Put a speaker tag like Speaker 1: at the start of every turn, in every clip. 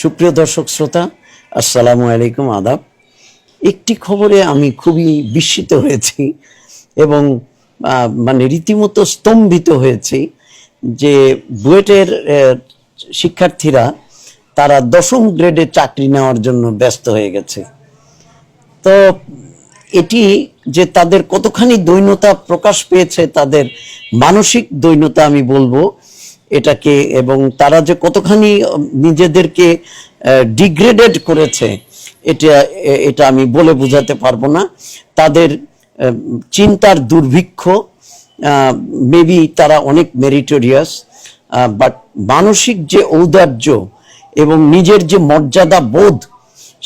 Speaker 1: সুপ্রিয় দর্শক শ্রোতা, আসসালামু আলাইকুম আদাব। একটি খবরে আমি খুবই বিস্মিত হয়েছি এবং মানে রীতিমতো স্তম্ভিত হয়েছি যে বুয়েটের শিক্ষার্থীরা তারা দশম গ্রেডে চাকরি নেওয়ার জন্য ব্যস্ত হয়ে গেছে। তো এটি যে তাদের কতখানি দৈন্যতা প্রকাশ পেয়েছে, তাদের মানসিক দৈন্যতা আমি বলব এটাকে এবং তারা যে কতখানি নিজেদেরকে ডিগ্রেডেড করেছে, এটা এটা আমি বলে বোঝাতে পারব না। তাদের চিন্তার দুর্ভিক্ষ মেবি তারা অনেক মেরিটোরিয়াস বাট মানসিক যে ঔদার্য এবং নিজের যে মর্যাদা বোধ,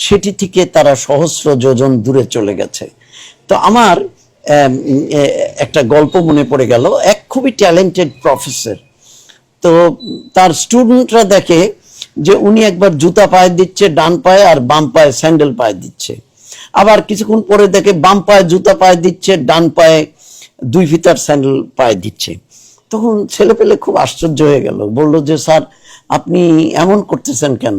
Speaker 1: সেটি থেকে তারা সহস্র যোজন দূরে চলে গেছে। তো আমার একটা গল্প মনে পড়ে গেল। এক খুবই ট্যালেন্টেড প্রফেসর তো তার স্টুডেন্টরা দেখে যে উনি একবার জুতা পায়ে দিচ্ছে, ডান পায়ে আর বাম পায়ে স্যান্ডেল পায়ে দিচ্ছে। আবার কিছুক্ষণ পরে দেখে বাম পায়ে জুতা পায়ে দিচ্ছে, ডান পায়ে দুই ফিতার স্যান্ডেল পায়ে দিচ্ছে। তখন ছেলে পেলে খুব আশ্চর্য হয়ে গেল। বলল যে, স্যার, আপনি এমন করতেছেন কেন?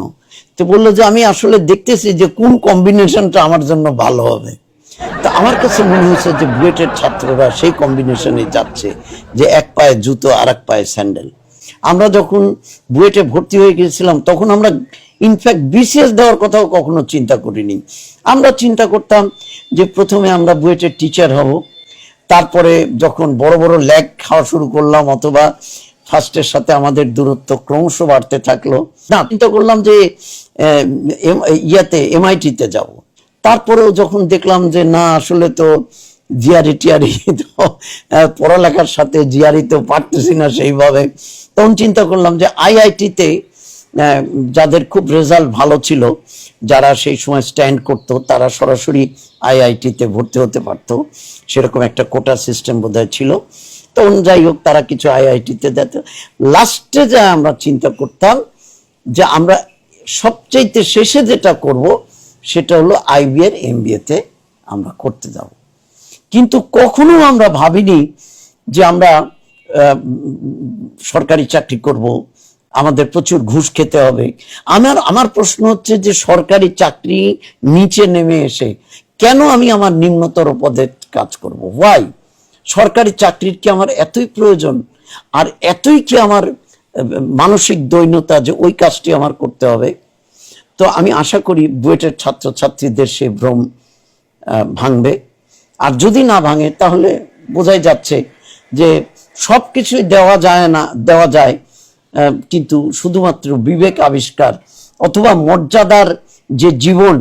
Speaker 1: তো বলল যে, আমি আসলে দেখতেছি যে কোন কম্বিনেশনটা আমার জন্য ভালো হবে। তা আমার কাছে মনে হয়েছে যে, বুয়েটের ছাত্ররা সেই কম্বিনেশনে যাচ্ছে যে এক পায়ে জুতো আর এক পায়ে স্যান্ডেল আমরা যখন বুয়েটে ভর্তি হয়ে গিয়েছিলাম, তখন আমরা ইনফ্যাক্ট বিসিএস দেওয়ার কথাও কখনো চিন্তা করিনি। আমরা চিন্তা করতাম যে প্রথমে আমরা বুয়েটের টিচার হব, তারপরে যখন বড় বড় ল্যাগ খাওয়া শুরু করলাম অথবা ফার্স্টের সাথে আমাদের দূরত্ব ক্রমশ বাড়তে থাকল, না, চিন্তা করলাম যে ইয়াতে এমআইটিতে যাব। তারপরেও যখন দেখলাম যে না, আসলে তো জিয়ারি টিয়ারি তো পড়ালেখার সাথে জিয়ারি তো পারতেছি না সেইভাবে। তখন চিন্তা করলাম যে আইআইটিতে যাদের খুব রেজাল্ট ভালো ছিল, যারা সেই সময় স্ট্যান্ড করতো, তারা সরাসরি আইআইটিতে ভর্তি হতে পারতো। সেরকম একটা কোটা সিস্টেম বোধহয় ছিল। তখন যাই হোক, তারা কিছু আইআইটিতে দিত। লাস্টে যা আমরা চিন্তা করতাম, যে আমরা সবচাইতে শেষে যেটা করব, সেটা হলো আইবিএর এমবিএতে আমরা করতে যাব। কিন্তু কখনো আমরা ভাবিনি যে আমরা সরকারি চাকরি করব, আমাদের প্রচুর ঘুষ খেতে হবে। আমার আমার প্রশ্ন হচ্ছে যে সরকারি চাকরি নিচে নেমে এসে কেন আমি আমার নিম্নতর পদে কাজ করব? ওয়াই সরকারি চাকরির কি আমার এতই প্রয়োজন? আর এতই কি আমার মানসিক দৈন্যতা যে ওই কাজটি আমার করতে হবে? তো আমি আশা করি বুয়েটের ছাত্রছাত্রীদের সে ভ্রম ভাঙবে। আর যদি না ভাঙে, তাহলে বোঝাই যাচ্ছে যে সব কিছুই দেওয়া যায় না, দেওয়া যায় কিন্তু শুধুমাত্র বিবেক আবিষ্কার অথবা মর্যাদার যে জীবন,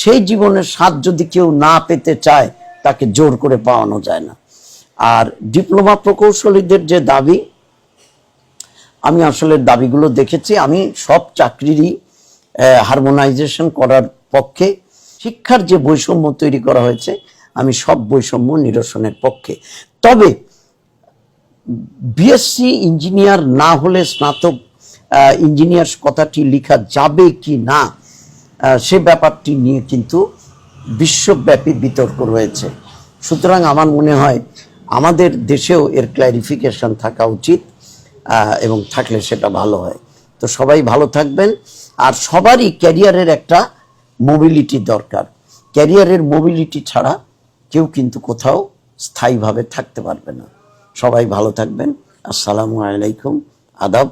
Speaker 1: সেই জীবনের স্বাদ যদি কেউ না পেতে চায়, তাকে জোর করে পাওয়ানো যায় না। আর ডিপ্লোমা প্রকৌশলীদের যে দাবি, আমি আসলে দাবিগুলো দেখেছি, আমি সব চাকরিরই হারমোনাইজেশন করার পক্ষে শিক্ষার যে বৈষম্য তৈরি করা হয়েছে আমি সব বৈষম্য নিরসনের পক্ষে। তবে বিএসসি ইঞ্জিনিয়ার না হলে স্নাতক ইঞ্জিনিয়ার কথাটি লেখা যাবে কি না সে ব্যাপারটি নিয়ে কিন্তু বিশ্বব্যাপী বিতর্ক রয়েছে। সুতরাং আমার মনে হয় আমাদের দেশেও এর ক্ল্যারিফিকেশন থাকা উচিত এবং থাকলে সেটা ভালো হয়। তো সবাই ভালো থাকবেন, আর সবারই ক্যারিয়ারের একটা মোবিলিটি দরকার। ক্যারিয়ারের মোবিলিটি ছাড়া কেউ কিন্তু কোথাও স্থায়ীভাবে থাকতে পারবে না। সবাই ভালো থাকবেন। আসসালামু আলাইকুম। আদাব।